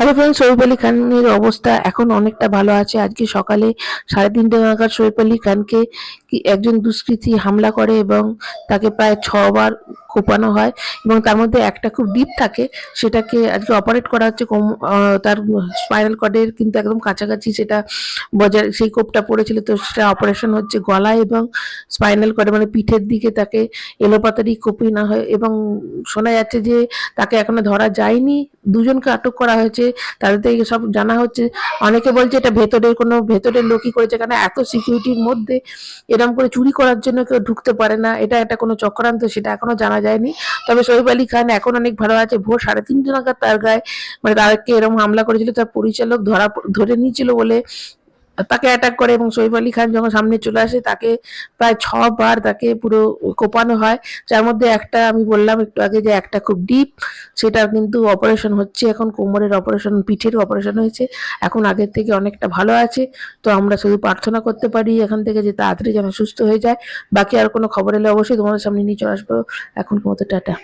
Hello friend সৈফ Ali খানের অবস্থা এখন অনেকটা ভালো আছে। আজকে সকালে সাড়ে তিনটে নাগাদ সৈফ আলী খানকে একজন দুষ্কৃতী হামলা করে এবং তাকে প্রায় ছবার কোপানো হয় এবং তার মধ্যে একটা খুব ডিপ থাকে, সেটাকে আজকে অপারেট করা হচ্ছে কোম- তার স্পাইনাল কর্ডের কিন্তু একদম কাছাকাছি সেটা বজায়, সেই কোপটা পড়েছিল তো সেটা অপারেশন হচ্ছে গলা এবং স্পাইনাল কর্ডে মানে পিঠের দিকে তাকে এলোপাতারি কোপি না হয় এবং শোনা যাচ্ছে যে তাকে এখনও ধরা যায়নি। দুজনকে আটক করা হয়েছে। তাদের থেকে সব জানা হচ্ছে। অনেকে বলছে এটা ভেতরের কোনো, ভেতরের লোকই করেছে কারণ এত সিকিউরিটির মধ্যে এরকম করে চুরি করার জন্য কেউ ঢুকতে পারে না। এটা একটা কোনো চক্রান্ত, সেটা এখনও জানা যায়নি। তবে শহীদ আলী খান এখন অনেক ভালো আছে। ভোর সাড়ে তিনটে নাগাদ তার গায়ে মানে তারকে এরকম হামলা করেছিল, তার পরিচালক ধরা ধরে নিয়েছিল বলে তাকে অ্যাটাক করে এবং সৈফ আলী খান যখন সামনে চলে আসে, তাকে প্রায় ছবার তাকে পুরো কোপানো হয়। যার মধ্যে একটা আমি বললাম একটু আগে যে একটা খুব ডিপ সেটা কিন্তু অপারেশন হচ্ছে। এখন কোমরের অপারেশন পিঠের অপারেশন হয়েছে। এখন আগের থেকে অনেকটা ভালো আছে। তো আমরা শুধু প্রার্থনা করতে পারি এখান থেকে যে তাড়াতাড়ি যেন সুস্থ হয়ে যায়। বাকি আর কোনো খবর এলে অবশ্যই তোমাদের সামনে নিয়ে চলে আসব। এখন মতো টাটা।